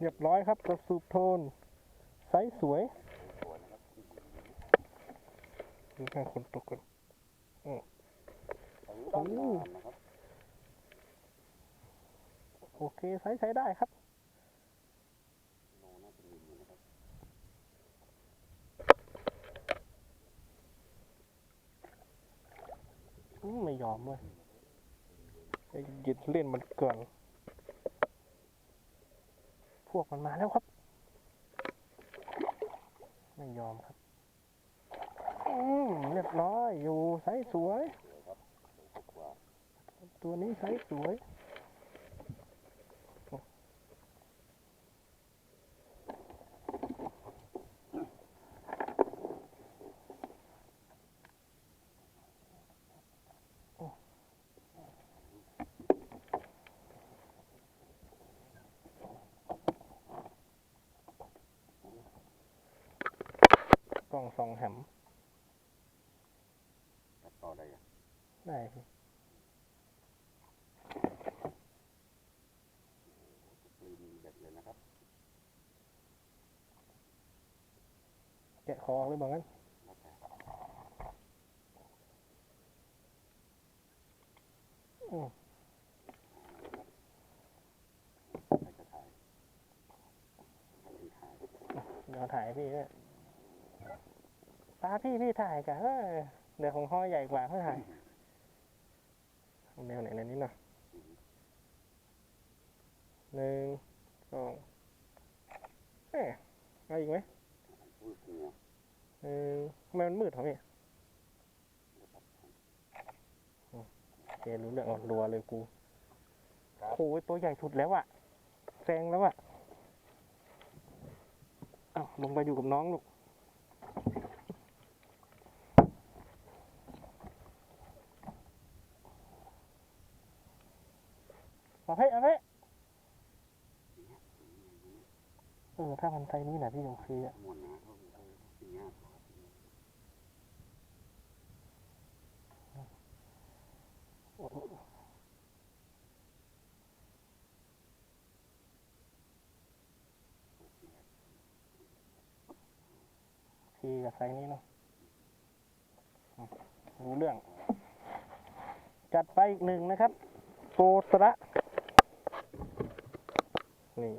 เรียบร้อยครับกระสุบโทนไซส์สวยดูแค่คนตกกันต้องงามนะครับโอเคไซส์ใช้ได้ครับโลน่าจะมีอยู่นะครับอืมไม่ยอมเลยไอ้หยิดเล่นมันเกินพ วกมันมาแล้วครับ ไม่ยอมครับอืมเรียบร้อยอยู่ใสสวย ตัวนี้ใสสวย กล่องสองแหมตัดต่อได้ยังได้พี่รีมีเด็ดเลยนะครับ แกะคอเลยบอกงั้นแล้วแต่อืมใครจะถ่ายใครจะถ่าย เดี๋ยวถ่ายให้พี่ด้วย ป้าพี่พี่ถ่ายกันเออเดี๋ยวของห้อใหญ่กว่าเขาถ่ายแนวไหนในนี้หน่อยหนึ่งสองเอ๊ะเอาอีกไหมหนึ่งทำไมมันมืดเหรอพี่โอเครู้เรื่องอ่อนรัวเลยกูโอ้ยตัวใหญ่สุดแล้วอะแซงแล้วอะอ้าวลงไปอยู่กับน้องลูก เอาให้เอาให้เออถ้ามันไซนี้แหละพี่โอเคอะมวนนะเขาเขาสี่ห้าพี่กับไซนี้เนาะรู้เรื่อง จัดไปอีกหนึ่งนะครับโกตระ นี่